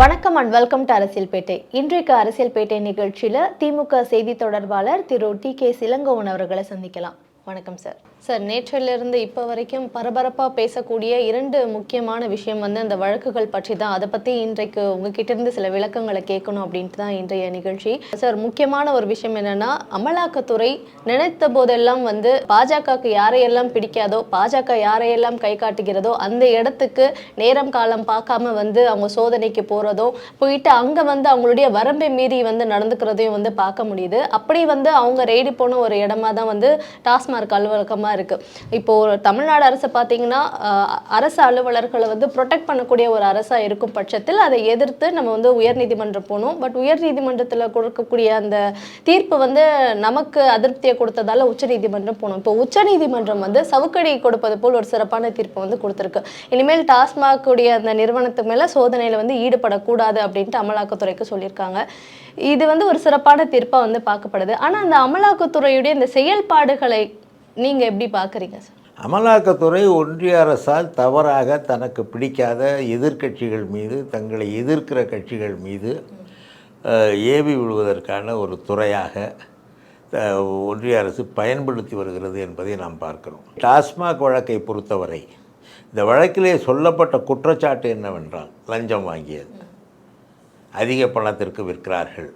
வணக்கம் and welcome to அரசியல் பேட்டை இன்றைக்கு அரசியல் பேட்டை நிகழ்ச்சியில் திமுக செய்தி தொடர்பாளர் திரு டி கே சிலங்கோவன் அவர்களை சந்திக்கலாம். வணக்கம் சார் சார் நேற்றிலிருந்து இப்போ வரைக்கும் பரபரப்பாக பேசக்கூடிய இரண்டு முக்கியமான விஷயம் வந்து அந்த வழக்குகள் பற்றி தான் அதை பற்றி இன்றைக்கு உங்ககிட்ட இருந்து சில விளக்கங்களை கேட்கணும் அப்படின்ட்டு தான் இன்றைய நிகழ்ச்சி. சார் முக்கியமான ஒரு விஷயம் என்னன்னா அமலாக்கத்துறை நினைத்த போதெல்லாம் வந்து பாஜகவுக்கு யாரையெல்லாம் பிடிக்காதோ பாஜக யாரையெல்லாம் கை காட்டுகிறதோ அந்த இடத்துக்கு நேரம் காலம் பார்க்காம வந்து அவங்க சோதனைக்கு போகிறதோ போயிட்டு அங்கே வந்து அவங்களுடைய வரம்பை மீறி வந்து நடந்துக்கிறதையும் வந்து பார்க்க முடியுது. அப்படி வந்து அவங்க ரெய்டு போன ஒரு இடமா தான் வந்து டாஸ்மார்க் அலுவலகமாக இருக்குது இப்போது தமிழ்நாடு அரசு பார்த்தீங்கன்னா அரசு அலுவலர்களை வந்து ப்ரொடெக்ட் பண்ணக்கூடிய ஒரு அரசாக இருக்கும் பட்சத்தில் அதை எதிர்த்து நம்ம வந்து உயர்நீதிமன்றம் போனோம் பட் உயர்நீதிமன்றத்தில் கொடுக்கக்கூடிய அந்த தீர்ப்பு வந்து நமக்கு அதிருப்தியை கொடுத்ததால உச்சநீதிமன்றம் போனோம் இப்போ உச்சநீதிமன்றம் வந்து சவுக்கடி கொடுப்பது போல் ஒரு சிறப்பான தீர்ப்பு வந்து கொடுத்துருக்கு. இனிமேல் டாஸ்மாக் உடைய அந்த நிறுவனத்துக்கு மேலே சோதனையில் வந்து ஈடுபடக்கூடாது அப்படின்ட்டு அமலாக்கத்துறைக்கு சொல்லியிருக்காங்க. இது வந்து ஒரு சிறப்பான தீர்ப்பாக வந்து பார்க்கப்படுது. ஆனால் அந்த அமலாக்கத்துறையுடைய இந்த செயல்பாடுகளை நீங்கள் எப்படி பார்க்குறீங்க சார்? அமலாக்கத்துறை ஒன்றிய அரசால் தவறாக தனக்கு பிடிக்காத எதிர்க்கட்சிகள் மீது தங்களை எதிர்க்கிற கட்சிகள் மீது ஏவி விடுவதற்கான ஒரு துறையாக ஒன்றிய அரசு பயன்படுத்தி வருகிறது என்பதை நாம் பார்க்கிறோம். டாஸ்மாக் வழக்கை பொறுத்தவரை இந்த வழக்கிலே சொல்லப்பட்ட குற்றச்சாட்டு என்னவென்றால் லஞ்சம் வாங்கியது. அதிக பணத்திற்கு விற்கிறார்கள்.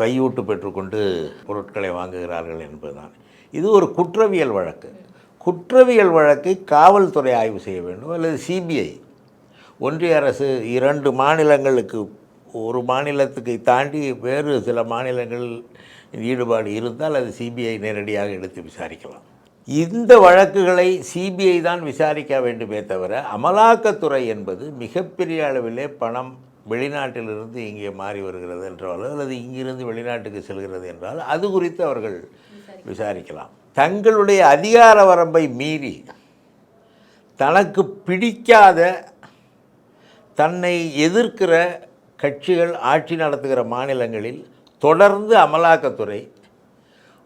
கையூட்டு பெற்றுக்கொண்டு பொருட்களை வாங்குகிறார்கள் என்பதுதான். இது ஒரு குற்றவியல் வழக்கு. குற்றவியல் வழக்கை காவல்துறை ஆய்வு செய்ய வேண்டும் அல்லது சிபிஐ ஒன்றிய அரசு இரண்டு மாநிலங்களுக்கு ஒரு மாநிலத்துக்கு தாண்டி வேறு சில மாநிலங்கள் ஈடுபாடு இருந்தால் அது சிபிஐ நேரடியாக எடுத்து விசாரிக்கலாம். இந்த வழக்குகளை சிபிஐ தான் விசாரிக்க வேண்டுமே தவிர அமலாக்கத்துறை என்பது மிகப்பெரிய அளவிலே பணம் வெளிநாட்டிலிருந்து இங்கே மாறி வருகிறது என்றாலோ அல்லது இங்கிருந்து வெளிநாட்டுக்கு செல்கிறது என்றால் அது குறித்து அவர்கள் விசாரிக்கலாம். தங்களுடைய அதிகார வரம்பை மீறி தனக்கு பிடிக்காத தன்னை எதிர்க்கிற கட்சிகள் ஆட்சி நடத்துகிற மாநிலங்களில் தொடர்ந்து அமலாக்கத்துறை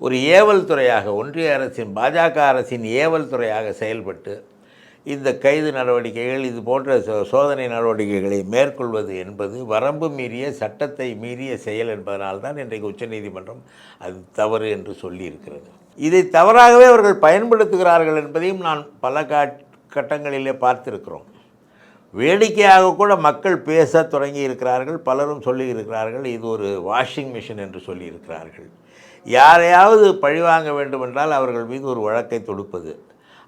ஒரு ஏவல் துறையாக ஒன்றிய அரசின் பாஜக அரசின் ஏவல் துறையாக செயல்பட்டு இந்த கைது நடவடிக்கைகள் இது போன்ற சோதனை நடவடிக்கைகளை மேற்கொள்வது என்பது வரம்பு மீறிய சட்டத்தை மீறிய செயல் என்பதனால்தான் இன்றைக்கு உச்சநீதிமன்றம் அது தவறு என்று சொல்லியிருக்கிறது. இதை தவறாகவே அவர்கள் பயன்படுத்துகிறார்கள் என்பதையும் நான் பல காட் கட்டங்களிலே பார்த்திருக்கிறோம். வேடிக்கையாக கூட மக்கள் பேச தொடங்கி இருக்கிறார்கள் பலரும் சொல்லி இருக்கிறார்கள் இது ஒரு வாஷிங் மிஷின் என்று சொல்லியிருக்கிறார்கள். யாரையாவது பழிவாங்க வேண்டுமென்றால் அவர்கள் மீது ஒரு வழக்கை தொடுப்பது.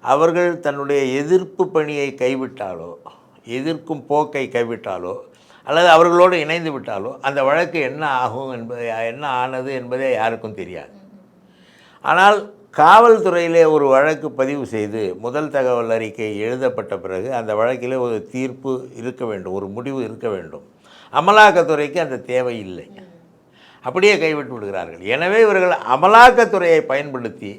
அவர்கள் தன்னுடைய எதிர்ப்பு பணியை கைவிட்டாலோ எதிர்க்கும் போக்கை கைவிட்டாலோ அல்லது அவர்களோடு இணைந்து விட்டாலோ அந்த வழக்கு என்ன ஆகும் என்பதை என்ன ஆனது என்பதே யாருக்கும் தெரியாது. ஆனால் காவல்துறையிலே ஒரு வழக்கு பதிவு செய்து முதல் தகவல் அறிக்கை எழுதப்பட்ட பிறகு அந்த வழக்கிலே ஒரு தீர்ப்பு இருக்க வேண்டும் ஒரு முடிவு இருக்க வேண்டும். அமலாக்கத்துறைக்கு அந்த தேவை இல்லை அப்படியே கைவிட்டு விடுகிறார்கள். எனவே இவர்கள் அமலாக்கத்துறையை பயன்படுத்தி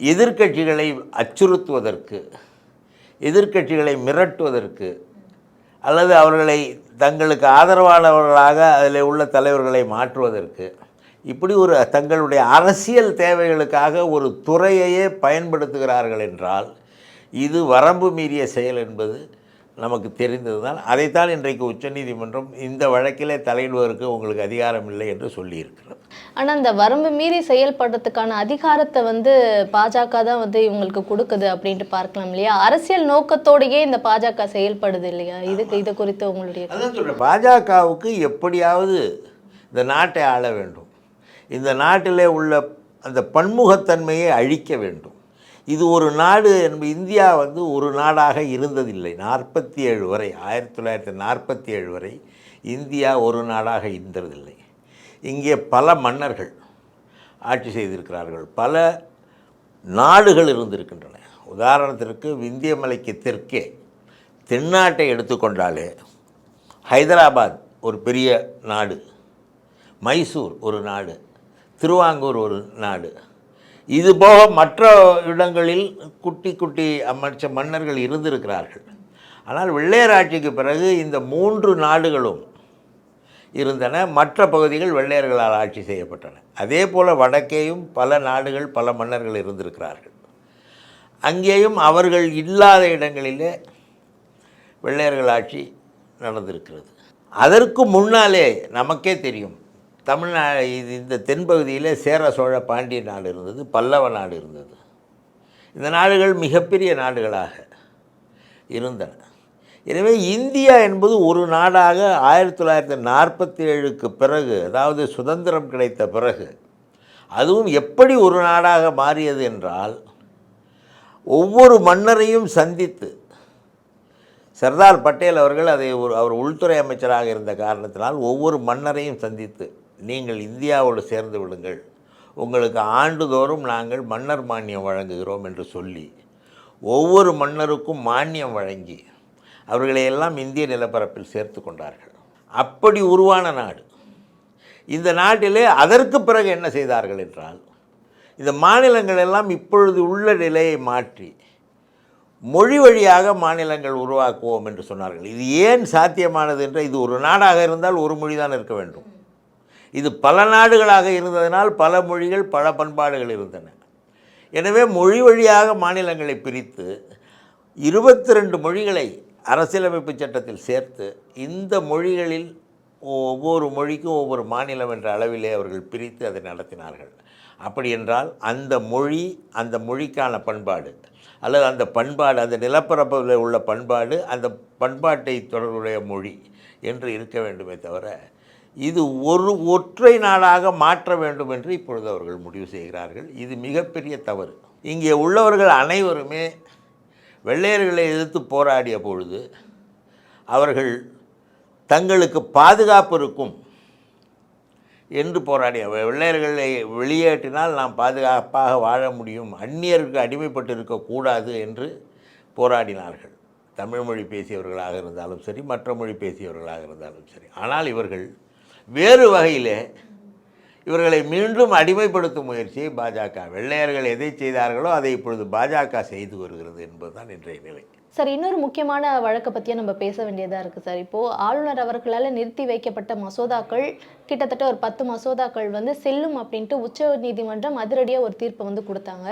எதிர்க்கட்சிகளை அச்சுறுத்துவதற்கு எதிர்க்கட்சிகளை மிரட்டுவதற்கு அல்லது அவர்களை தங்களுக்கு ஆதரவானவர்களாக அதில் உள்ள தலைவர்களை மாற்றுவதற்கு இப்படி ஒரு தங்களுடைய அரசியல் தேவைகளுக்காக ஒரு துறையையே பயன்படுத்துகிறார்கள் என்றால் இது வரம்பு மீறிய செயல் என்பது நமக்கு தெரிந்தது தான் அதைத்தான் இன்றைக்கு உச்சநீதிமன்றம் இந்த வழக்கிலே தலையிடுவதற்கு உங்களுக்கு அதிகாரம் இல்லை என்று சொல்லியிருக்கிறது. ஆனா இந்த வரம்பு மீறி செயல்படுறதுக்கான அதிகாரத்தை வந்து பாஜக தான் வந்து இவங்களுக்கு கொடுக்குது அப்படின்ட்டு பார்க்கலாம் இல்லையா? அரசியல் நோக்கத்தோடயே இந்த பாஜக செயல்படுது இல்லையா? இதுக்கு இது குறித்து உங்களுடைய அதான் சொல்கிறேன் பாஜகவுக்கு எப்படியாவது இந்த நாட்டை ஆள வேண்டும். இந்த நாட்டிலே உள்ள அந்த பன்முகத்தன்மையை அழிக்க வேண்டும். இது ஒரு நாடு என்பது இந்தியா வந்து ஒரு நாடாக இருந்ததில்லை. நாற்பத்தி ஏழு வரை ஆயிரத்தி தொள்ளாயிரத்தி நாற்பத்தி ஏழு வரை இந்தியா ஒரு நாடாக இருந்ததில்லை. இங்கே பல மன்னர்கள் ஆட்சி செய்திருக்கிறார்கள். பல நாடுகள் இருந்திருக்கின்றன. உதாரணத்திற்கு விந்திய மலைக்கு தெற்கே தென்னாட்டை எடுத்துக்கொண்டாலே ஹைதராபாத் ஒரு பெரிய நாடு மைசூர் ஒரு நாடு திருவாங்கூர் ஒரு நாடு இது போக மற்ற இடங்களில் குட்டி குட்டி அமைச்ச மன்னர்கள் இருந்திருக்கிறார்கள். ஆனால் வெள்ளையர் ஆட்சிக்கு பிறகு இந்த மூன்று நாடுகளும் இருந்தன. மற்ற பகுதிகள் வெள்ளையர்களால் ஆட்சி செய்யப்பட்டன. அதே போல் வடக்கேயும் பல நாடுகள் பல மன்னர்கள் இருந்திருக்கிறார்கள். அங்கேயும் அவர்கள் இல்லாத இடங்களிலே வெள்ளையர்கள் ஆட்சி நடந்திருக்கிறது. அதற்கு முன்னாலே நமக்கே தெரியும் தமிழ்நா இது இந்த தென்பகுதியில் சேர சோழ பாண்டிய நாடு இருந்தது பல்லவ நாடு இருந்தது. இந்த நாடுகள் மிகப்பெரிய நாடுகளாக இருந்தன. எனவே இந்தியா என்பது ஒரு நாடாக ஆயிரத்தி தொள்ளாயிரத்தி நாற்பத்தி ஏழுக்கு பிறகு அதாவது சுதந்திரம் கிடைத்த பிறகு அதுவும் எப்படி ஒரு நாடாக மாறியது என்றால் ஒவ்வொரு மன்னரையும் சந்தித்து சர்தார் பட்டேல் அவர்கள் அதை ஒரு அவர் உள்துறை அமைச்சராக இருந்த காரணத்தினால் ஒவ்வொரு மன்னரையும் சந்தித்து நீங்கள் இந்தியாவோடு சேர்ந்து விடுங்கள். உங்களுக்கு ஆண்டுதோறும் நாங்கள் மன்னர் மானியம் வழங்குகிறோம் என்று சொல்லி ஒவ்வொரு மன்னருக்கும் மானியம் வழங்கி அவர்களையெல்லாம் இந்திய நிலப்பரப்பில் சேர்த்து கொண்டார்கள். அப்படி உருவான நாடு. இந்த நாட்டிலே அதற்கு பிறகு என்ன செய்தார்கள் என்றால் இந்த மாநிலங்கள் எல்லாம் இப்பொழுது உள்ள நிலையை மாற்றி மொழி வழியாக மாநிலங்கள் உருவாக்குவோம் என்று சொன்னார்கள். இது ஏன் சாத்தியமானது என்றால் இது ஒரு நாடாக இருந்தால் ஒரு மொழி தான் இருக்க வேண்டும். இது பல நாடுகளாக இருந்ததனால் பல மொழிகள் பல பண்பாடுகள் இருந்தன. எனவே மொழி வழியாக மாநிலங்களை பிரித்து இருபத்தி ரெண்டு மொழிகளை அரசியலமைப்பு சட்டத்தில் சேர்த்து இந்த மொழிகளில் ஒவ்வொரு மொழிக்கும் ஒவ்வொரு மாநிலம் என்ற அளவிலே அவர்கள் பிரித்து அதை நடத்தினார்கள். அப்படி என்றால் அந்த மொழி அந்த மொழிக்கான பண்பாடு அல்லது அந்த பண்பாடு அந்த நிலப்பரப்பில் உள்ள பண்பாடு அந்த பண்பாட்டை தொடர்புடைய மொழி என்று இருக்க வேண்டுமே தவிர இது ஒரு ஒற்றை நாடாக மாற்ற வேண்டும் என்று இப்பொழுது அவர்கள் முடிவு செய்கிறார்கள். இது மிகப்பெரிய தவறு. இங்கே உள்ளவர்கள் அனைவருமே வெள்ளையர்களை எதிர்த்து போராடிய பொழுது அவர்கள் தங்களுக்கு பாதுகாப்பு இருக்கும் என்று போராடிய வெள்ளையர்களை வெளியேற்றினால் நாம் பாதுகாப்பாக வாழ முடியும் அந்நியருக்கு அடிமைப்பட்டு இருக்கக்கூடாது என்று போராடினார்கள். தமிழ் மொழி பேசியவர்களாக இருந்தாலும் சரி மற்ற மொழி பேசியவர்களாக இருந்தாலும் சரி. ஆனால் இவர்கள் வேறு வகையிலே இவர்களை மீண்டும் அடிமைப்படுத்தும் முயற்சியை பாஜக வெள்ளையர்கள் எதை செய்தார்களோ அதை இப்பொழுது பாஜக செய்து வருகிறது என்பதுதான் இன்றைய நிலை. சார் இன்னொரு முக்கியமான வழக்கை பற்றியும் நம்ம பேச வேண்டியதாக இருக்குது சார். இப்போது ஆளுநர் அவர்களால் நிறுத்தி வைக்கப்பட்ட மசோதாக்கள் கிட்டத்தட்ட ஒரு பத்து மசோதாக்கள் வந்து செல்லும் அப்படின்ட்டு உச்ச நீதிமன்றம் அதிரடியாக ஒரு தீர்ப்பை வந்து கொடுத்தாங்க.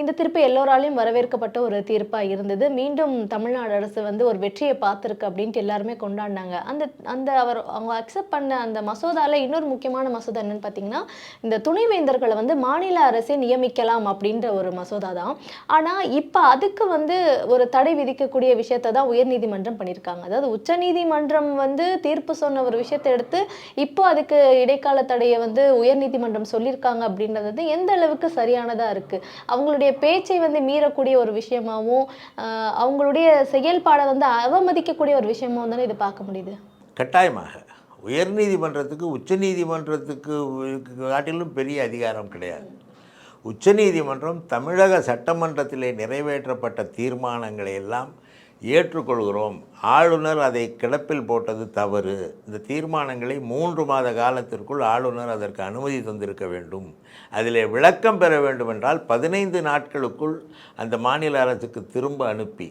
இந்த தீர்ப்பு எல்லோராலையும் வரவேற்கப்பட்ட ஒரு தீர்ப்பாக இருந்தது. மீண்டும் தமிழ்நாடு அரசு வந்து ஒரு வெற்றியை பார்த்துருக்கு அப்படின்ட்டு எல்லாருமே கொண்டாடினாங்க. அந்த அந்த அவர் அவங்க அக்செப்ட் பண்ண அந்த மசோதாவில் இன்னொரு முக்கியமான மசோதா என்னன்னு பார்த்தீங்கன்னா இந்த துணைவேந்தர்களை வந்து மாநில அரசே நியமிக்கலாம் அப்படின்ற ஒரு மசோதா தான். ஆனால் இப்போ அதுக்கு வந்து ஒரு தடை விதிக்கக்கூடிய விஷயத்தை தான் உயர்நீதிமன்றம் பண்ணியிருக்காங்க அதாவது உச்சநீதிமன்றம் வந்து தீர்ப்பு சொன்ன ஒரு விஷயத்தை எடுத்து இப்போ அதுக்கு இடைக்கால தடையை வந்து உயர்நீதிமன்றம் சொல்லியிருக்காங்க அப்படின்றது வந்து எந்த அளவுக்கு சரியானதாக இருக்குது அவங்களுடைய பேச்சை வந்து மீறக்கூடிய ஒரு விஷயமாகவும் அவங்களுடைய செயல்பாடை வந்து அவமதிக்கக்கூடிய ஒரு விஷயமாகவும் தானே இது பார்க்க முடியுது? கட்டாயமாக. உயர்நீதிமன்றத்துக்கு உச்சநீதிமன்றத்துக்கு காட்டிலும் பெரிய அதிகாரம் கிடையாது. உச்சநீதிமன்றம் தமிழக சட்டமன்றத்திலே நிறைவேற்றப்பட்ட தீர்மானங்களை எல்லாம் ஏற்றுக்கொள்கிறோம். ஆளுநர் அதை கிடப்பில் போட்டது தவறு. இந்த தீர்மானங்களை மூன்று மாத காலத்திற்குள் ஆளுநர் அதற்கு அனுமதி தந்திருக்க வேண்டும். அதிலே விளக்கம் பெற வேண்டுமென்றால் பதினைந்து நாட்களுக்குள் அந்த மாநில அரசுக்கு திரும்ப அனுப்பி.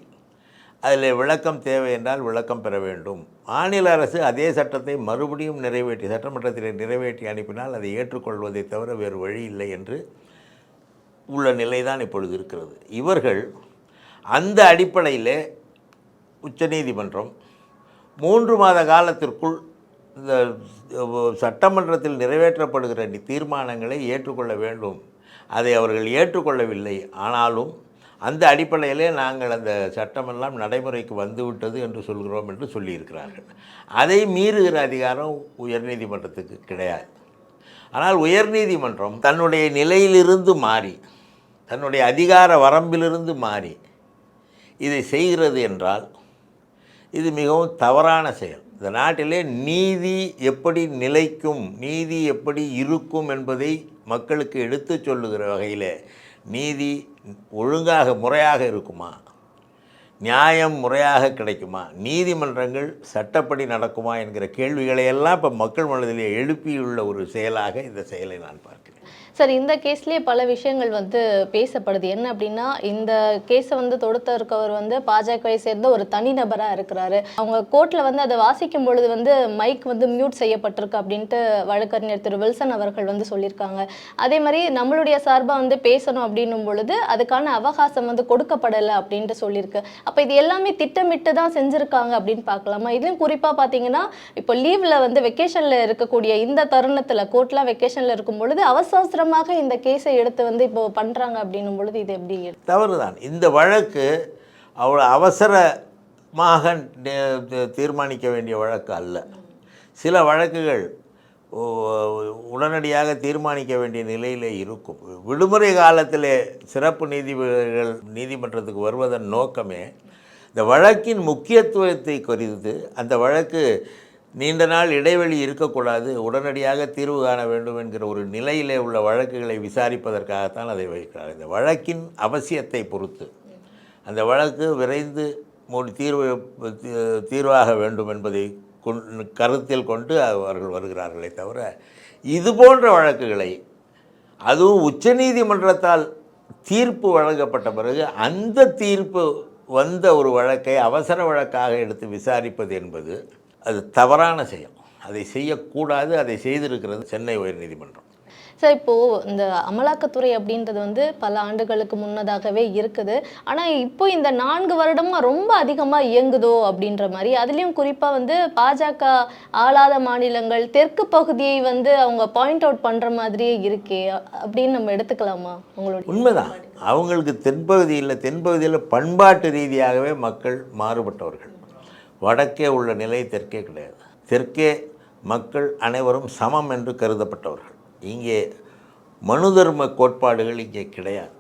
அதில் விளக்கம் தேவை என்றால் விளக்கம் பெற வேண்டும். மாநில அரசு அதே சட்டத்தை மறுபடியும் நிறைவேற்றி சட்டமன்றத்தில் நிறைவேற்றி அனுப்பினால் அதை ஏற்றுக்கொள்வதை தவிர வேறு வழி இல்லை என்று உள்ள நிலைதான் இப்பொழுது இருக்கிறது. இவர்கள் அந்த அடிப்படையில் உச்சநீதிமன்றம் மூன்று மாத காலத்திற்குள் இந்த சட்டமன்றத்தில் நிறைவேற்றப்படுகிற தீர்மானங்களை ஏற்றுக்கொள்ள வேண்டும். அதை அவர்கள் ஏற்றுக்கொள்ளவில்லை. ஆனாலும் அந்த அடிப்படையிலே நாங்கள் அந்த சட்டமெல்லாம் நடைமுறைக்கு வந்துவிட்டது என்று சொல்கிறோம் என்று சொல்லியிருக்கிறார்கள். அதை மீறுகிற அதிகாரம் உயர்நீதிமன்றத்துக்கு கிடையாது. ஆனால் உயர்நீதிமன்றம் தன்னுடைய நிலையிலிருந்து மாறி தன்னுடைய அதிகார வரம்பிலிருந்து மாறி இதை செய்கிறது என்றால் இது மிகவும் தவறான செயல். இந்த நாட்டிலே நீதி எப்படி நிலைக்கும் நீதி எப்படி இருக்கும் என்பதை மக்களுக்கு எடுத்துச் சொல்லுகிற வகையில் நீதி ஒழுங்காக முறையாக இருக்குமா? நியாயம் முறையாக கிடைக்குமா? நீதிமன்றங்கள் சட்டப்படி நடக்குமா என்கிற கேள்விகளை எல்லாம் இப்போ மக்கள் மனதிலே எழுப்பியுள்ள ஒரு செயலாக இந்த செயலை நான் பார்க்கிறேன். சார் இந்த கேஸ்லயே பல விஷயங்கள் வந்து பேசப்படுது. என்ன அப்படின்னா இந்த கேஸை வந்து தொடுத்த இருக்கவர் வந்து பாஜகவை சேர்ந்த ஒரு தனிநபராக இருக்கிறாரு. அவங்க கோர்ட்ல வந்து அதை வாசிக்கும் பொழுது வந்து மைக் வந்து மியூட் செய்யப்பட்டிருக்கு அப்படின்ட்டு வழக்கறிஞர் திரு வில்சன் அவர்கள் வந்து சொல்லியிருக்காங்க. அதே மாதிரி நம்மளுடைய சார்பாக வந்து பேசணும் அப்படின்னும் பொழுது அதுக்கான அவகாசம் வந்து கொடுக்கப்படலை அப்படின்ட்டு சொல்லியிருக்கு. அப்போ இது எல்லாமே திட்டமிட்டு தான் செஞ்சுருக்காங்க அப்படின்னு பார்க்கலாமா? இதுவும் குறிப்பாக பார்த்தீங்கன்னா இப்போ லீவ்ல வந்து வெக்கேஷனில் இருக்கக்கூடிய இந்த தருணத்தில் கோர்ட்லாம் வெக்கேஷனில் இருக்கும் பொழுது அவசர அவசரமாக இந்த கேஸை எடுத்து வந்து இப்போ பண்ணுறாங்க அப்படின்னும் பொழுது இது எப்படி தவறு தான் இந்த வழக்கு அவ்வளோ அவசரமாக தீர்மானிக்க வேண்டிய வழக்கு அல்ல. சில வழக்குகள் உடனடியாக தீர்மானிக்க வேண்டிய நிலையிலே இருக்கும். விடுமுறை காலத்திலே சிறப்பு நீதிபதிகள் நீதிமன்றத்துக்கு வருவதன் நோக்கமே இந்த வழக்கின் முக்கியத்துவத்தை குறித்து அந்த வழக்கு நீண்ட நாள் இடைவெளி இருக்கக்கூடாது உடனடியாக தீர்வு காண வேண்டும் என்கிற ஒரு நிலையிலே உள்ள வழக்குகளை விசாரிப்பதற்காகத்தான் அதை வைக்கிறார். இந்த வழக்கின் அவசியத்தை பொறுத்து அந்த வழக்கு விரைந்து மூடி தீர்வு தீர்வாக வேண்டும் என்பதை கொண் கருத்தில் கொண்டு அவர்கள் வருகிறார்களே தவிர இது போன்ற வழக்குகளை அதுவும் உச்சநீதிமன்றத்தால் தீர்ப்பு வழங்கப்பட்ட பிறகு அந்த தீர்ப்பு வந்த ஒரு வழக்கை அவசர வழக்காக எடுத்து விசாரிப்பது என்பது அது தவறான செயல். அதை செய்யக்கூடாது அதை செய்திருக்கிறது சென்னை உயர்நீதிமன்றம் சார் இப்போ இந்த அமலாக்கத்துறை அப்படின்றது வந்து பல ஆண்டுகளுக்கு முன்னதாகவே இருக்குது. ஆனா இப்போ இந்த நான்கு வருடமா ரொம்ப அதிகமா இயங்குதோ அப்படின்ற மாதிரி அதுலயும் குறிப்பா வந்து பாஜக ஆளாத மாநிலங்கள் தெற்கு பகுதியை வந்து அவங்க பாயிண்ட் அவுட் பண்ற மாதிரியே இருக்கே அப்படின்னு நம்ம எடுத்துக்கலாமா? உங்களுடைய உண்மைதான். அவங்களுக்கு தென்பகுதியில் தென்பகுதியில் பண்பாட்டு ரீதியாகவே மக்கள் மாறுபட்டவர்கள். வடக்கே உள்ள நிலை தெற்கே கிடையாது. தெற்கே மக்கள் அனைவரும் சமம் என்று கருதப்பட்டவர்கள். இங்கே மனு தர்ம கோட்பாடுகள் இங்கே கிடையாது.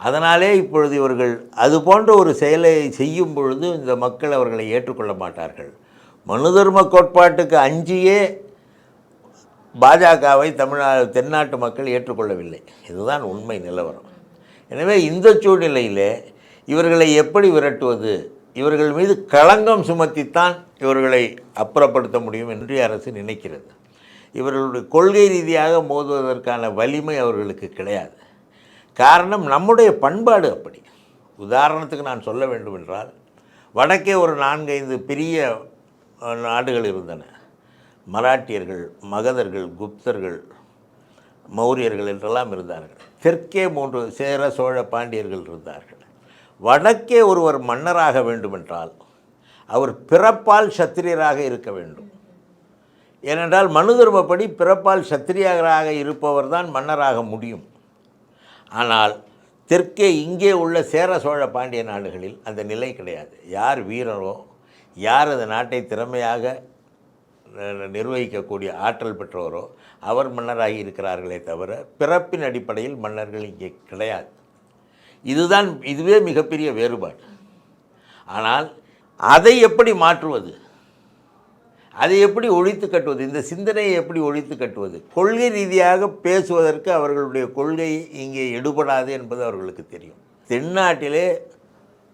அதனாலே இப்பொழுது இவர்கள் அது போன்ற ஒரு செயலை செய்யும் பொழுது இந்த மக்கள் அவர்களை ஏற்றுக்கொள்ள மாட்டார்கள். மனு தர்ம கோட்பாட்டுக்கு அஞ்சியே பாஜகவை தமிழ்நாடு தென்னாட்டு மக்கள் ஏற்றுக்கொள்ளவில்லை. இதுதான் உண்மை நிலவரம். எனவே இந்த சூழ்நிலையிலே இவர்களை எப்படி விரட்டுவது? இவர்கள் மீது களங்கம் சுமத்தித்தான் இவர்களை அப்புறப்படுத்த முடியும் என்று அரசு நினைக்கிறது. இவர்களுடைய கொள்கை ரீதியாக மோதுவதற்கான வலிமை அவர்களுக்கு கிடையாது. காரணம் நம்முடைய பண்பாடு அப்படி. உதாரணத்துக்கு நான் சொல்ல வேண்டும் என்றால் வடக்கே ஒரு நான்கைந்து பெரிய நாடுகள் இருந்தன. மராட்டியர்கள் மகதர்கள் குப்தர்கள் மௌரியர்கள் என்றெல்லாம் இருந்தார்கள். தெற்கே மூன்று சேர சோழ பாண்டியர்கள் இருந்தார்கள். வடக்கே ஒருவர் மன்னராக வேண்டுமென்றால் அவர் பிறப்பால் சத்திரியராக இருக்க வேண்டும். ஏனென்றால் மனு தர்மப்படி பிறப்பால் சத்திரியராக இருப்பவர் தான் மன்னராக முடியும். ஆனால் தெற்கே இங்கே உள்ள சேர சோழ பாண்டிய நாடுகளில் அந்த நிலை கிடையாது. யார் வீரரோ யார் அந்த நாட்டை திறமையாக நிர்வகிக்கக்கூடிய ஆற்றல் பெற்றவரோ அவர் மன்னராகி இருக்கிறார்களே தவிர பிறப்பின் அடிப்படையில் மன்னர்கள் இங்கே கிடையாது. இதுதான் இதுவே மிகப்பெரிய வேறுபாடு. ஆனால் அதை எப்படி மாற்றுவது? அதை எப்படி ஒழித்து கட்டுவது? இந்த சிந்தனையை எப்படி ஒழித்து கட்டுவது? கொள்கை ரீதியாக பேசுவதற்கு அவர்களுடைய கொள்கை இங்கே எடுபடாது என்பது அவர்களுக்கு தெரியும். தென்னாட்டிலே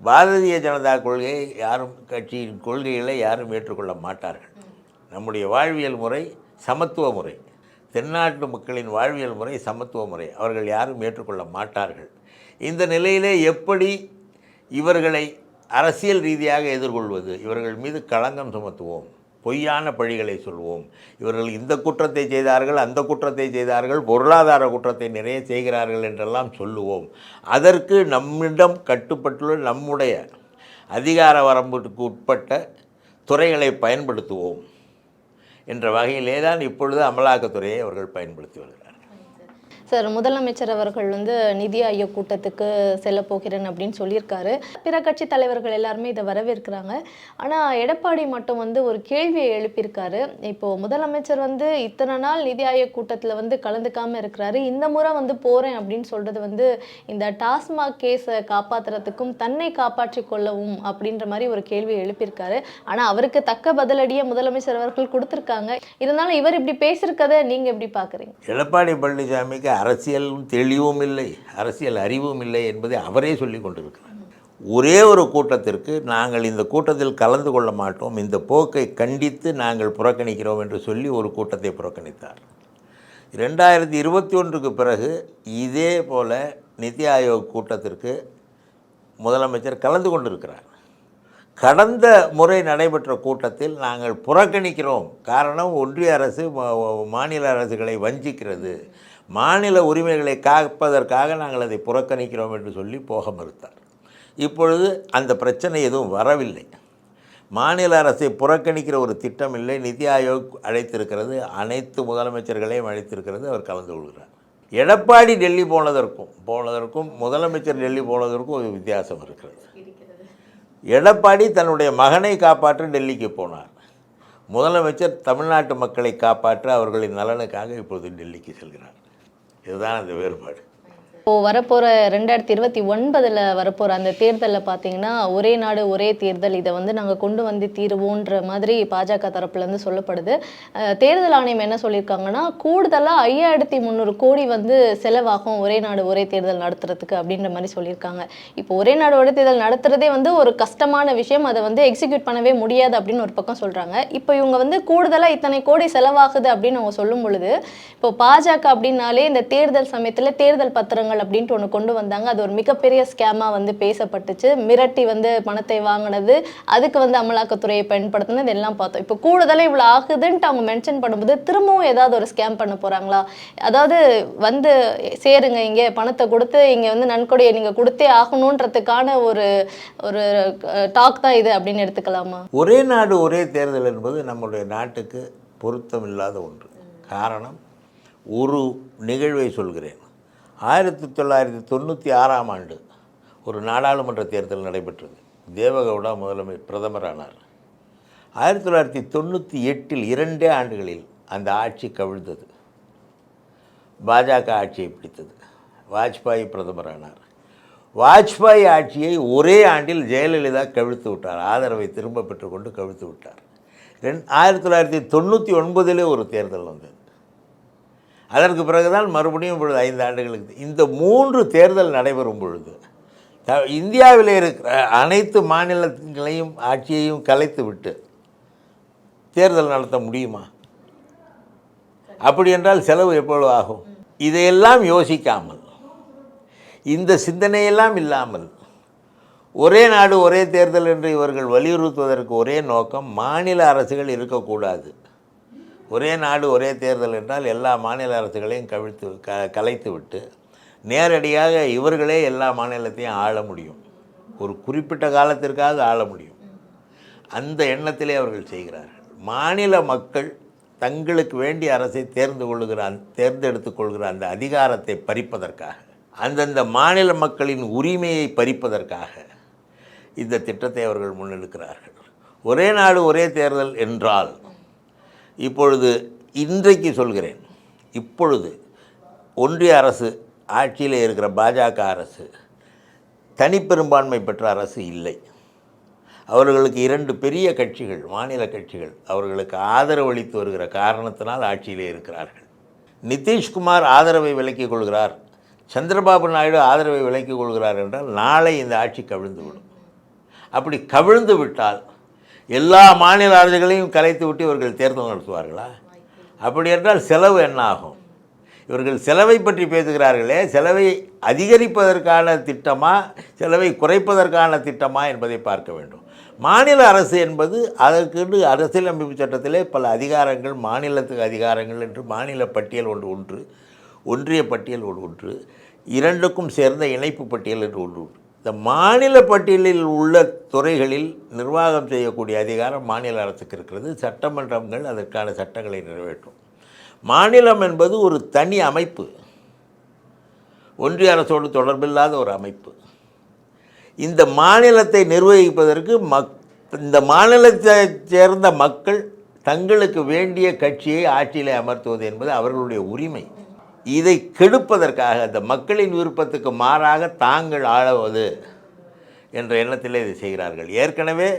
பாரதிய ஜனதா கொள்கையை யாரும் கட்சியின் கொள்கைகளை யாரும் ஏற்றுக்கொள்ள மாட்டார்கள். நம்முடைய வாழ்வியல் முறை சமத்துவ முறை. தென்னாட்டு மக்களின் வாழ்வியல் முறை சமத்துவ முறை. அவர்கள் யாரும் ஏற்றுக்கொள்ள மாட்டார்கள். இந்த நிலையிலே எப்படி இவர்களை அரசியல் ரீதியாக எதிர்கொள்வது? இவர்கள் மீது களங்கம் சுமத்துவோம். பொய்யான பழிகளை சொல்வோம். இவர்கள் இந்த குற்றத்தை செய்தார்கள் அந்த குற்றத்தை செய்தார்கள் பொருளாதார குற்றத்தை நிறைய செய்கிறார்கள் என்றெல்லாம் சொல்லுவோம். அதற்கு நம்மிடம் கட்டுப்பட்டுள்ள நம்முடைய அதிகார வரம்புக்கு உட்பட்ட துறைகளை பயன்படுத்துவோம். என்ற வகையிலே தான் இப்பொழுது அமலாக்கத்துறையை அவர்கள் பயன்படுத்தி சார் முதலமைச்சர் அவர்கள் வந்து நிதி ஆயோக் கூட்டத்துக்கு செல்ல போகிறேன் அப்படின்னு சொல்லியிருக்காரு. பிற கட்சி தலைவர்கள் எல்லாருமே இதை வரவேற்கிறாங்க. ஆனால் எடப்பாடி மட்டும் வந்து ஒரு கேள்வியை எழுப்பியிருக்காரு. இப்போ முதலமைச்சர் வந்து இத்தனை நாள் நிதி ஆயோக் கூட்டத்தில் வந்து கலந்துக்காம இருக்கிறாரு. இந்த முறை வந்து போறேன் அப்படின்னு சொல்றது வந்து இந்த டாஸ்மாக் கேஸை காப்பாத்துறதுக்கும் தன்னை காப்பாற்றி கொள்ளவும் அப்படின்ற மாதிரி ஒரு கேள்வியை எழுப்பியிருக்காரு. ஆனா அவருக்கு தக்க பதிலடியை முதலமைச்சர் அவர்கள் கொடுத்திருக்காங்க. இருந்தாலும் இவர் இப்படி பேசியிருக்கதை நீங்க எப்படி பாக்குறீங்க? எடப்பாடி பழனிசாமிக்கு அரசியலும் தெளிவும் இல்லை அரசியல் அறிவும் இல்லை என்பதை அவரே சொல்லி கொண்டிருக்கிறார். ஒரே ஒரு கூட்டத்திற்கு நாங்கள் இந்த கூட்டத்தில் கலந்து கொள்ள மாட்டோம் இந்த போக்கை கண்டித்து நாங்கள் புறக்கணிக்கிறோம் என்று சொல்லி ஒரு கூட்டத்தை புறக்கணித்தார். ரெண்டாயிரத்தி இருபத்தி ஒன்றுக்கு பிறகு இதே போல் நித்தி ஆயோக் கூட்டத்திற்கு முதலமைச்சர் கலந்து கொண்டிருக்கிறார். கடந்த முறை நடைபெற்ற கூட்டத்தில் நாங்கள் புறக்கணிக்கிறோம். காரணம் ஒன்றிய அரசு மாநில அரசுகளை வஞ்சிக்கிறது. மாநில உரிமைகளை காப்பதற்காக நாங்கள் அதை புறக்கணிக்கிறோம் என்று சொல்லி போக மறுத்தார். இப்பொழுது அந்த பிரச்சனை எதுவும் வரவில்லை. மாநில அரசை புறக்கணிக்கிற ஒரு திட்டம் இல்லை. நிதி ஆயோக் அழைத்திருக்கிறது. அனைத்து முதலமைச்சர்களையும் அழைத்திருக்கிறது. அவர் கலந்து கொள்கிறார். எடப்பாடி டெல்லி போனதற்கும் போனதற்கும் முதலமைச்சர் டெல்லி போனதற்கும் ஒரு வித்தியாசம் இருக்கிறது. எடப்பாடி தன்னுடைய மகனை காப்பாற்ற டெல்லிக்கு போனார். முதலமைச்சர் தமிழ்நாட்டு மக்களை காப்பாற்ற அவர்களின் நலனுக்காக இப்பொழுது டெல்லிக்கு செல்கிறார். இதுதான் அந்த வேறுபாடு. இப்போது வரப்போகிற ரெண்டாயிரத்தி இருபத்தி ஒன்பதில் வரப்போகிற அந்த தேர்தலில் பார்த்தீங்கன்னா ஒரே நாடு ஒரே தேர்தல் இதை வந்து நாங்கள் கொண்டு வந்து தீருவோன்ற மாதிரி பாஜக தரப்புலேருந்து சொல்லப்படுது. தேர்தல் ஆணையம் என்ன சொல்லியிருக்காங்கன்னா கூடுதலாக ஐயாயிரத்தி முந்நூறு கோடி வந்து செலவாகும் ஒரே நாடு ஒரே தேர்தல் நடத்துறதுக்கு அப்படின்ற மாதிரி சொல்லியிருக்காங்க. இப்போ ஒரே நாடு ஒரே தேர்தல் நடத்துறதே வந்து ஒரு கஷ்டமான விஷயம். அதை வந்து எக்ஸிக்யூட் பண்ணவே முடியாது அப்படின்னு ஒரு பக்கம் சொல்கிறாங்க இப்போ இவங்க வந்து கூடுதலாக இத்தனை கோடி செலவாகுது அப்படின்னு அவங்க சொல்லும் பொழுது இப்போ பாஜக அப்படின்னாலே இந்த தேர்தல் சமயத்தில் தேர்தல் பத்திரங்கள் அப்படின்ட்டு ஒன்று கொண்டு வந்தாங்க. அது ஒரு மிகப்பெரிய ஸ்கேமாக வந்து பேசப்பட்டுச்சு. மிரட்டி வந்து பணத்தை வாங்கினது அதுக்கு வந்து அமலாக்கத்துறையை பயன்படுத்தினது எல்லாம் பார்த்தோம். இப்போ கூடுதலாக இவ்வளோ ஆகுதுன்ட்டு அவங்க மென்ஷன் பண்ணும்போது திரும்பவும் ஏதாவது ஒரு ஸ்கேம் பண்ண போகிறாங்களா அதாவது வந்து சேருங்க இங்கே பணத்தை கொடுத்து இங்கே வந்து நன்கொடையை நீங்கள் கொடுத்தே ஆகணுன்றதுக்கான ஒரு ஒரு டாக் தான் இது அப்படின்னு எடுத்துக்கலாமா? ஒரே நாடு ஒரே தேர்தல் என்பது நம்மளுடைய நாட்டுக்கு பொருத்தமில்லாத ஒன்று. காரணம் ஒரு நிகழ்வை சொல்கிறேன். ஆயிரத்தி தொள்ளாயிரத்தி தொண்ணூற்றி ஆறாம் ஆண்டு ஒரு நாடாளுமன்ற தேர்தல் நடைபெற்றது. தேவகவுடா முதலமை பிரதமரானார். ஆயிரத்தி தொள்ளாயிரத்தி தொண்ணூற்றி எட்டில் இரண்டே ஆண்டுகளில் அந்த ஆட்சி கவிழ்ந்தது. பாஜக ஆட்சியை பிடித்தது. வாஜ்பாய் பிரதமரானார். வாஜ்பாய் ஆட்சியை ஒரே ஆண்டில் ஜெயலலிதா கவிழ்த்து விட்டார். ஆதரவை திரும்ப பெற்றுக்கொண்டு கவிழ்த்து விட்டார். ரெண் ஆயிரத்தி தொள்ளாயிரத்தி தொண்ணூற்றி ஒன்பதிலே ஒரு தேர்தல் வந்தது. அதற்கு பிறகுதான் மறுபடியும் இப்பொழுது ஐந்து ஆண்டுகளுக்கு இந்த மூன்று தேர்தல் நடைபெறும் பொழுது த இந்தியாவில் இருக்கிற அனைத்து மாநிலங்களையும் ஆட்சியையும் கலைத்து விட்டு தேர்தல் நடத்த முடியுமா? அப்படி என்றால் செலவு எவ்வளவு ஆகும்? இதையெல்லாம் யோசிக்காமல் இந்த சிந்தனையெல்லாம் இல்லாமல் ஒரே நாடு ஒரே தேர்தல் என்று இவர்கள் வலியுறுத்துவதற்கு ஒரே நோக்கம் மாநில அரசுகள் இருக்கக்கூடாது. ஒரே நாடு ஒரே தேர்தல் என்றால் எல்லா மாநில அரசுகளையும் கவிழ்த்து க கலைத்து விட்டு நேரடியாக இவர்களே எல்லா மாநிலத்தையும் ஆள முடியும். ஒரு குறிப்பிட்ட காலத்திற்காவது ஆள முடியும். அந்த எண்ணத்திலே அவர்கள் செய்கிறார்கள். மாநில மக்கள் தங்களுக்கு வேண்டிய அரசை தேர்ந்து கொள்கிற அந்த- தேர்ந்தெடுத்துக் கொள்கிற அந்த அதிகாரத்தை பறிப்பதற்காக அந்தந்த மாநில மக்களின் உரிமையை பறிப்பதற்காக இந்த திட்டத்தை அவர்கள் முன்னெடுக்கிறார்கள். ஒரே நாடு ஒரே தேர்தல் என்றால் இப்பொழுது இன்றைக்கு சொல்கிறேன். இப்பொழுது ஒன்றிய அரசு ஆட்சியில் இருக்கிற பாஜக அரசு தனிப்பெரும்பான்மை பெற்ற அரசு இல்லை. அவர்களுக்கு இரண்டு பெரிய கட்சிகள் மாநில கட்சிகள் அவர்களுக்கு ஆதரவு அளித்து வருகிற காரணத்தினால் ஆட்சியிலே இருக்கிறார்கள். நிதிஷ்குமார் ஆதரவை விலக்கிக் கொள்கிறார். சந்திரபாபு நாயுடு ஆதரவை விலக்கிக் கொள்கிறார் என்றால் நாளை இந்த ஆட்சி கவிழ்ந்துவிடும். அப்படி கவிழ்ந்து விட்டால் எல்லா மாநில அரசுகளையும் கலைத்து விட்டு இவர்கள் தேர்தல் நடத்துவார்களா? அப்படி என்றால் செலவு என்ன ஆகும் இவர்கள் செலவை பற்றி பேசுகிறார்களே செலவை அதிகரிப்பதற்கான திட்டமா செலவை குறைப்பதற்கான திட்டமா என்பதை பார்க்க வேண்டும். மாநில அரசு என்பது அதற்கென்று அரசியலமைப்பு சட்டத்திலே பல அதிகாரங்கள் மாநிலத்துக்கு அதிகாரங்கள் என்று மாநில பட்டியல் ஒன்று ஒன்று ஒன்றிய பட்டியல் ஒன்று ஒன்று இரண்டுக்கும் சேர்ந்த இணைப்பு பட்டியல் என்று ஒன்று. இந்த மாநில பட்டியலில் உள்ள துறைகளில் நிர்வாகம் செய்யக்கூடிய அதிகாரம் மாநில அரசுக்கு இருக்கிறது. சட்டமன்றங்கள் அதற்கான சட்டங்களை நிறைவேற்றும். மாநிலம் என்பது ஒரு தனி அமைப்பு. ஒன்றிய அரசோடு தொடர்பில்லாத ஒரு அமைப்பு. இந்த மாநிலத்தை நிர்வகிப்பதற்கு மக் இந்த மாநிலத்தை சேர்ந்த மக்கள் தங்களுக்கு வேண்டிய கட்சியை ஆட்சியிலே அமர்த்துவது என்பது அவர்களுடைய உரிமை. இதை கெடுப்பதற்காக அந்த மக்களின் விருப்பத்துக்கு மாறாக தாங்கள் ஆளுவது என்ற எண்ணத்திலே இதை செய்கிறார்கள். ஏற்கனவே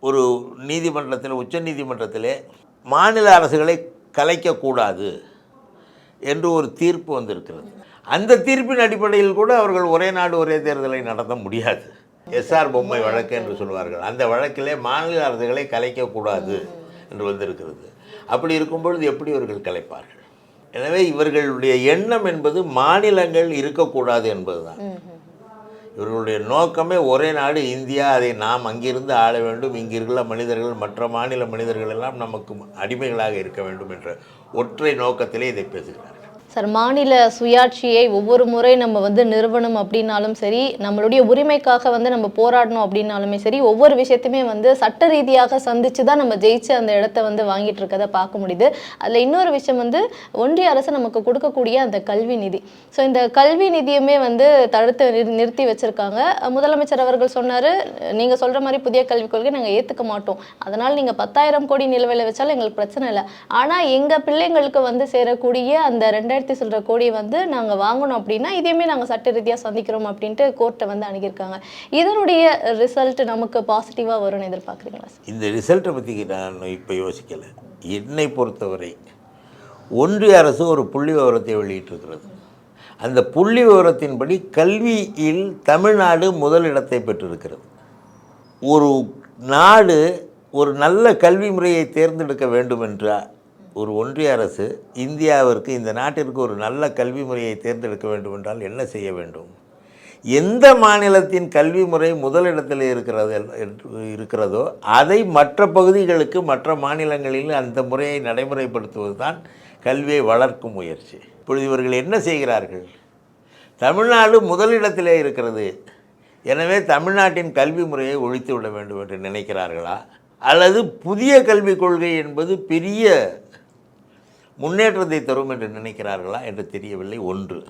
ஒரு நீதிமன்றத்தில் உச்ச நீதிமன்றத்திலே மாநில அரசுகளை கலைக்கக்கூடாது என்று ஒரு தீர்ப்பு வந்திருக்கிறது. அந்த தீர்ப்பின் அடிப்படையில் கூட அவர்கள் ஒரே நாடு ஒரே தேர்தலை நடத்த முடியாது. எஸ்ஆர் பொம்மை வழக்கு என்று சொல்வார்கள். அந்த வழக்கிலே மாநில அரசுகளை கலைக்கக்கூடாது என்று வந்திருக்கிறது. அப்படி இருக்கும் பொழுது எப்படி அவர்கள் கலைப்பார்கள்? எனவே இவர்களுடைய எண்ணம் என்பது மாநிலங்கள் இருக்கக்கூடாது என்பதுதான். இவர்களுடைய நோக்கமே ஒரே நாடு இந்தியா அதை நாம் அங்கிருந்து ஆள வேண்டும். இங்கு இருக்கிற மனிதர்கள் மற்ற மாநில மனிதர்கள் எல்லாம் நமக்கு அடிமைகளாக இருக்க வேண்டும் என்ற ஒற்றை நோக்கத்திலே இதை பேசுகிறார்கள் சார் மாநில சுயாட்சியை ஒவ்வொரு முறை நம்ம வந்து நிறுவனம் அப்படின்னாலும் சரி நம்மளுடைய உரிமைக்காக வந்து நம்ம போராடணும் அப்படின்னாலுமே சரி ஒவ்வொரு விஷயத்தையுமே வந்து சட்ட ரீதியாக சந்திச்சு தான் நம்ம ஜெயிச்சு அந்த இடத்த வந்து வாங்கிட்டு இருக்கதை பார்க்க முடியுது. அதில் இன்னொரு விஷயம் வந்து ஒன்றிய அரசு நமக்கு கொடுக்கக்கூடிய அந்த கல்வி நிதி. ஸோ இந்த கல்வி நிதியுமே வந்து தடுத்து நிறு- நிறுத்தி வச்சிருக்காங்க. முதலமைச்சர் அவர்கள் சொன்னார் நீங்கள் சொல்கிற மாதிரி புதிய கல்விக் கொள்கை நாங்கள் ஏற்றுக்க மாட்டோம். அதனால் நீங்கள் பத்தாயிரம் கோடி நிலுவையில் வச்சாலும் எங்களுக்கு பிரச்சனை இல்லை. ஆனால் எங்கள் பிள்ளைங்களுக்கு வந்து சேரக்கூடிய அந்த ரெண்டாயிரத்தி சொல்கிற கோடியை வந்து நாங்கள் வாங்கணும் அப்படின்னா இதையுமே நாங்கள் சட்ட ரீதியாக சந்திக்கிறோம் அப்படின்ட்டு கோர்ட்டை வந்து அணுகியிருக்காங்க. இதனுடைய ரிசல்ட் நமக்கு பாசிட்டிவாக வரும்னு எதிர்பார்க்குறீங்களா இந்த ரிசல்ட்டை பற்றி நான் இப்போ யோசிக்கலை. என்னை பொறுத்தவரை ஒன்றிய அரசு ஒரு புள்ளி விவரத்தை வெளியிட்டிருக்கிறது. அந்த புள்ளி விவரத்தின்படி கல்வியில் தமிழ்நாடு முதலிடத்தை பெற்றிருக்கிறது. ஒரு நாடு ஒரு நல்ல கல்வி முறையை தேர்ந்தெடுக்க வேண்டும் என்றால் ஒரு ஒன்றிய அரசு இந்தியாவிற்கு இந்த நாட்டிற்கு ஒரு நல்ல கல்வி முறையை தேர்ந்தெடுக்க வேண்டும் என்றால் என்ன செய்ய வேண்டும்? எந்த மாநிலத்தின் கல்வி முறை முதலிடத்தில் இருக்கிறது இருக்கிறதோ அதை மற்ற பகுதிகளுக்கு மற்ற மாநிலங்களில் அந்த முறையை நடைமுறைப்படுத்துவது தான் கல்வியை வளர்க்கும் முயற்சி. இப்பொழுது இவர்கள் என்ன செய்கிறார்கள்? தமிழ்நாடு முதலிடத்திலே இருக்கிறது. எனவே தமிழ்நாட்டின் கல்வி முறையை ஒழித்து விட வேண்டும் என்று நினைக்கிறார்களா? அல்லது புதிய கல்விக் கொள்கை என்பது பெரிய முன்னேற்றத்தை தரும் என்று நினைக்கிறார்களா என்று தெரியவில்லை. ஒன்று.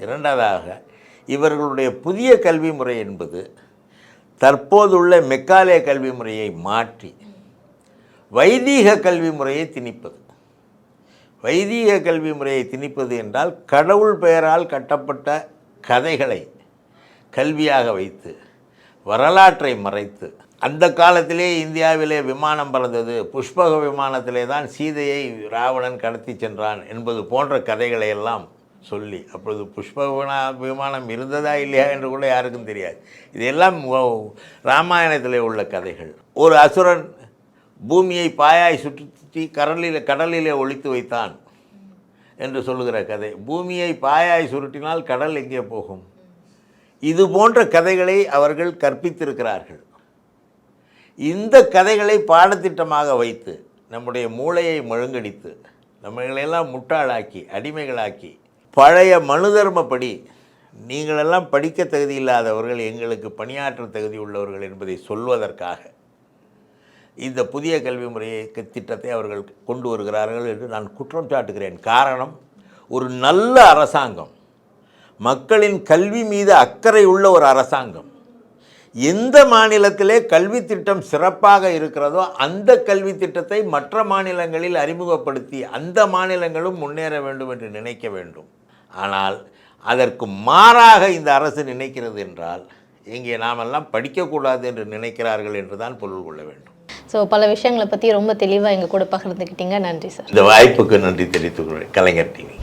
இரண்டாவதாக இவர்களுடைய புதிய கல்வி முறை என்பது தற்போதுள்ள மெக்காலய கல்வி முறையை மாற்றி வைதீக கல்வி முறையை திணிப்பது. வைதீக கல்வி முறையை திணிப்பது என்றால் கடவுள் பெயரால் கட்டப்பட்ட கதைகளை கல்வியாக வைத்து வரலாற்றை மறைத்து அந்த காலத்திலே இந்தியாவிலே விமானம் பறந்தது. புஷ்பக விமானத்திலே தான் சீதையை ராவணன் கடத்தி சென்றான் என்பது போன்ற கதைகளை எல்லாம் சொல்லி அப்பொழுது புஷ்பக வினா- விமானம் இருந்ததா இல்லையா என்று கூட யாருக்கும் தெரியாது. இதெல்லாம் ராமாயணத்தில் உள்ள கதைகள். ஒரு அசுரன் பூமியை பாயாய் சுற்றி கடலில் கடலிலே ஒளித்து வைத்தான் என்று சொல்லுகிற கதை. பூமியை பாயாய் சுருட்டினால் கடல் எங்கே போகும்? இது போன்ற கதைகளை அவர்கள் கற்பித்திருக்கிறார்கள். இந்த கதைகளை பாடத்திட்டமாக வைத்து நம்முடைய மூளையை மழுங்கடித்து நம்மளையெல்லாம் முட்டாளாக்கி அடிமைகளாக்கி பழைய மனு தர்மப்படி நீங்களெல்லாம் படிக்க தகுதி இல்லாதவர்கள் எங்களுக்கு பணியாற்ற தகுதி உள்ளவர்கள் என்பதை சொல்வதற்காக இந்த புதிய கல்வி முறையை திட்டத்தை அவர்கள் கொண்டு வருகிறார்கள் என்று நான் குற்றம் சாட்டுகிறேன். காரணம் ஒரு நல்ல அரசாங்கம் மக்களின் கல்வி மீது அக்கறை உள்ள ஒரு அரசாங்கம். எந்த மாநிலத்திலே கல்வி திட்டம் சிறப்பாக இருக்கிறதோ அந்த கல்வி திட்டத்தை மற்ற மாநிலங்களில் அறிமுகப்படுத்தி அந்த மாநிலங்களும் முன்னேற வேண்டும் என்று நினைக்க வேண்டும். ஆனால் அதற்கு மாறாக இந்த அரசு நினைக்கிறது என்றால் இங்கே நாமெல்லாம் படிக்கக்கூடாது என்று நினைக்கிறார்கள் என்று தான் பொருள் கொள்ள வேண்டும். ஸோ பல விஷயங்களை பற்றி ரொம்ப தெளிவாக எங்கள் கூட பகிர்ந்துக்கிட்டீங்க. நன்றி சார் இந்த வாய்ப்புக்கு நன்றி தெரிவித்துக் கொள்கிறேன். கலைஞர் டிவி